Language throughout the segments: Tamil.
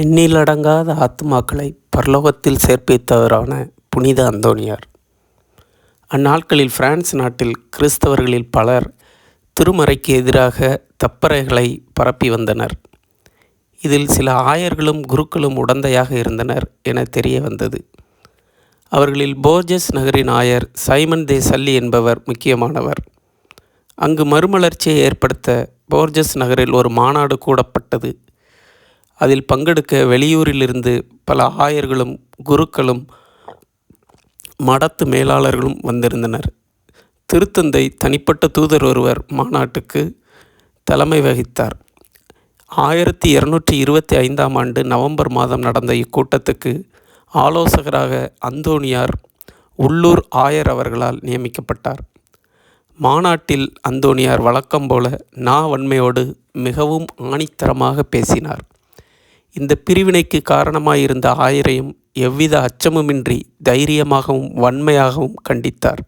எண்ணிலடங்காத ஆத்மாக்களை பரலோகத்தில் சேர்ப்பித்தவரான புனித அந்தோனியார். அந்நாட்களில் பிரான்ஸ் நாட்டில் கிறிஸ்தவர்களில் பலர் திருமறைக்கு எதிராக தப்பறைகளை பரப்பி வந்தனர். இதில் சில ஆயர்களும் குருக்களும் உடந்தையாக இருந்தனர் என தெரிய வந்தது. அவர்களில் போர்ஜஸ் நகரின் ஆயர் சைமன் தே சல்லி என்பவர் முக்கியமானவர். அங்கு மறுமலர்ச்சியை ஏற்படுத்த போர்ஜஸ் நகரில் ஒரு மாநாடு கூடப்பட்டது. அதில் பங்கெடுக்க வெளியூரிலிருந்து பல ஆயர்களும் குருக்களும் மடத்து மேலாளர்களும் வந்திருந்தனர். திருத்தந்தை தனிப்பட்ட தூதர் ஒருவர் மாநாட்டுக்கு தலைமை வகித்தார். ஆயிரத்தி இரநூற்றி இருபத்தி ஐந்தாம் ஆண்டு நவம்பர் மாதம் நடந்த இக்கூட்டத்துக்கு ஆலோசகராக அந்தோணியார் உள்ளூர் ஆயர் அவர்களால் நியமிக்கப்பட்டார். மாநாட்டில் அந்தோணியார் வழக்கம் போல நா வன்மையோடு மிகவும் ஆணித்தரமாக பேசினார். இந்த பிரிவினைக்கு காரணமாயிருந்த ஆயரையும் எவ்வித அச்சமுமின்றி தைரியமாகவும் வன்மையாகவும் கண்டித்தார்.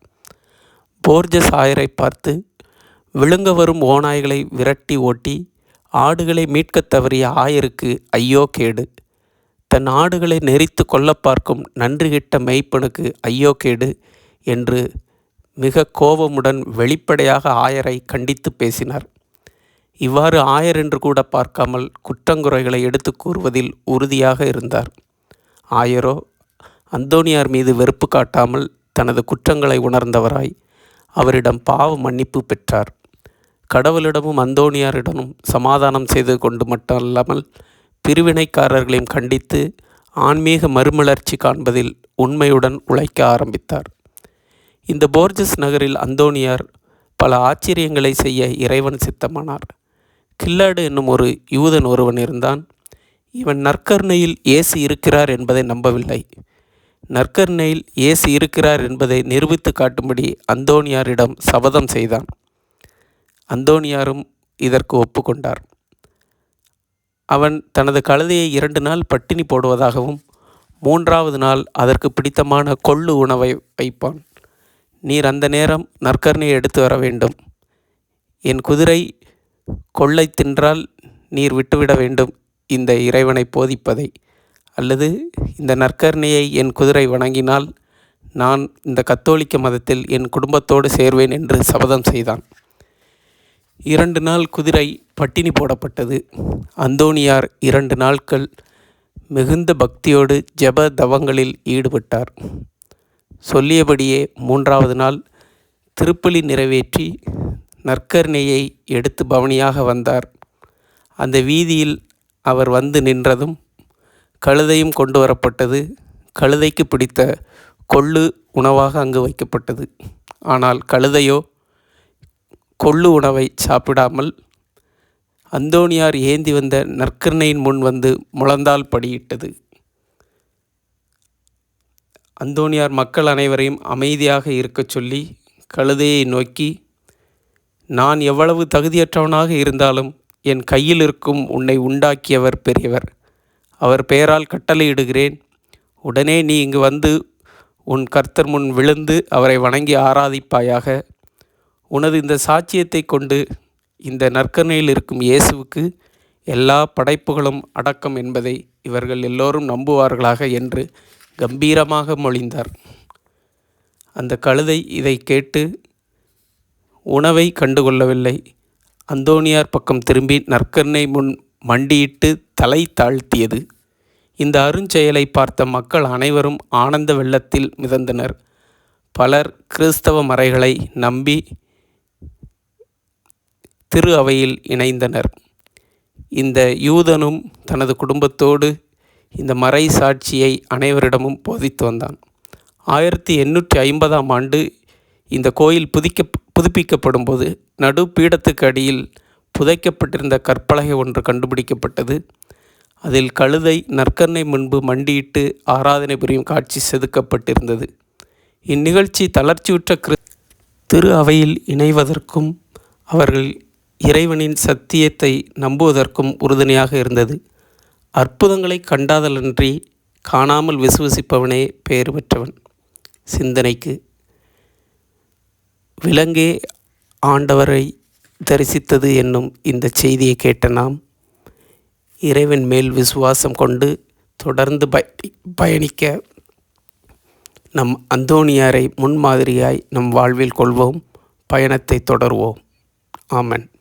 போர்ஜஸ் ஆயரை பார்த்து விழுங்க வரும் ஓநாய்களை விரட்டி ஓட்டி ஆடுகளை மீட்கத் தவறிய ஆயருக்கு ஐயோ கேடு. தன் ஆடுகளை நெறித்து கொல்ல பார்க்கும் நன்றிகிட்ட மெய்ப்பனுக்கு ஐயோ கேடு என்று மிக கோபமுடன் வெளிப்படையாக ஆயரை கண்டித்து பேசினார். இவ்வாறு ஆயர் என்று கூட பார்க்காமல் குற்றங்குறைகளை எடுத்து கூறுவதில் உறுதியாக இருந்தார். ஆயரோ அந்தோனியார் மீது வெறுப்பு காட்டாமல் தனது குற்றங்களை உணர்ந்தவராய் அவரிடம் பாவ மன்னிப்பு பெற்றார். கடவுளிடமும் அந்தோனியாரிடமும் சமாதானம் செய்து கொண்டு மட்டுமல்லாமல் பிரிவினைக்காரர்களையும் கண்டித்து ஆன்மீக மறுமலர்ச்சி காண்பதில் உண்மையுடன் உழைக்க ஆரம்பித்தார். இந்த போர்ஜஸ் நகரில் அந்தோனியார் பல ஆச்சரியங்களை செய்ய இறைவன் சித்தமானார். கில்லாடு என்னும் ஒரு யூதன் ஒருவன் இருந்தான். இவன் நற்கருணையில் இயேசு இருக்கிறார் என்பதை நம்பவில்லை. நற்கருணையில் இயேசு இருக்கிறார் என்பதை நிரூபித்து காட்டும்படி அந்தோனியாரிடம் சபதம் செய்தான். அந்தோனியாரும் இதற்கு ஒப்புக்கொண்டார். அவன் தனது கழுதையை இரண்டு நாள் பட்டினி போடுவதாகவும் மூன்றாவது நாள் அதற்கு பிடித்தமான கொள்ளு உணவை வைப்பான். நீர் அந்த நேரம் நற்கருணையை எடுத்து வர வேண்டும். என் குதிரை கொள்ளை தின்றால் நீர் விட்டுவிட வேண்டும் இந்த இறைவனை போதிப்பதை. அல்லது இந்த நற்கர்ணியை என் குதிரை வணங்கினால் நான் இந்த கத்தோலிக்க மதத்தில் என் குடும்பத்தோடு சேர்வேன் என்று சபதம் செய்தான். இரண்டு நாள் குதிரை பட்டினி போடப்பட்டது. அந்தோணியார் இரண்டு நாட்கள் மிகுந்த பக்தியோடு ஜப தவங்களில் ஈடுபட்டார். சொல்லியபடியே மூன்றாவது நாள் திருப்பலி நிறைவேற்றி நற்கருணையை எடுத்து பவனியாக வந்தார். அந்த வீதியில் அவர் வந்து நின்றதும் கழுதையும் கொண்டு வரப்பட்டது. கழுதைக்கு பிடித்த கொள்ளு உணவாக அங்கு வைக்கப்பட்டது. ஆனால் கழுதையோ கொள்ளு உணவை சாப்பிடாமல் அந்தோணியார் ஏந்தி வந்த நற்கருணையின் முன் வந்து முழந்தால் படியிட்டது. அந்தோணியார் மக்கள் அனைவரையும் அமைதியாக இருக்கச் சொல்லி கழுதையை நோக்கி நான் எவ்வளவு தகுதியற்றவனாக இருந்தாலும் என் கையில் இருக்கும் உன்னை உண்டாக்கியவர் பெரியவர். அவர் பெயரால் கட்டளையிடுகிறேன். உடனே நீ இங்கு வந்து உன் கர்த்தர் முன் விழுந்து அவரை வணங்கி ஆராதிப்பாயாக. உனது இந்த சாட்சியத்தை கொண்டு இந்த நற்கனையில் இருக்கும் இயேசுவுக்கு எல்லா படைப்புகளும் அடக்கம் என்பதை இவர்கள் எல்லோரும் நம்புவார்களாக என்று கம்பீரமாக மொழிந்தார். அந்த கழுதை இதை கேட்டு உணவை கண்டுகொள்ளவில்லை. அந்தோணியார் பக்கம் திரும்பி நற்கருணை முன் மண்டியிட்டு தலை தாழ்த்தியது. இந்த அருஞ்செயலை பார்த்த மக்கள் அனைவரும் ஆனந்த வெள்ளத்தில் மிதந்தனர். பலர் கிறிஸ்தவ மறைகளை நம்பி திரு அவையில் இணைந்தனர். இந்த யூதனும் தனது குடும்பத்தோடு இந்த மறை சாட்சியை அனைவரிடமும் போதித்து வந்தான். ஆயிரத்தி எண்ணூற்றி ஐம்பதாம் ஆண்டு இந்த கோயில் புதிக்க புதுப்பிக்கப்படும் போது நடு பீடத்துக்கு அடியில் புதைக்கப்பட்டிருந்த கற்பலகை ஒன்று கண்டுபிடிக்கப்பட்டது. அதில் கழுதை நற்கண்ணை முன்பு மண்டியிட்டு ஆராதனை புரியும் காட்சி செதுக்கப்பட்டிருந்தது. இந்நிகழ்ச்சி தளர்ச்சியுற்ற கிரு திரு அவையில் இணைவதற்கும் அவர்கள் இறைவனின் சத்தியத்தை நம்புவதற்கும் உறுதுணையாக இருந்தது. அற்புதங்களை கண்டாதலன்றி காணாமல் விசுவசிப்பவனே பெயர் பெற்றவன். சிந்தனைக்கு விலங்கே ஆண்டவரை தரிசித்தது என்னும் இந்த செய்தியை கேட்ட நாம் இறைவன் மேல் விசுவாசம் கொண்டு தொடர்ந்து பயணி பயணிக்க நம் அந்தோணியாரை முன்மாதிரியாய் நம் வாழ்வில் கொள்வோம் பயணத்தை தொடர்வோம். ஆமன்.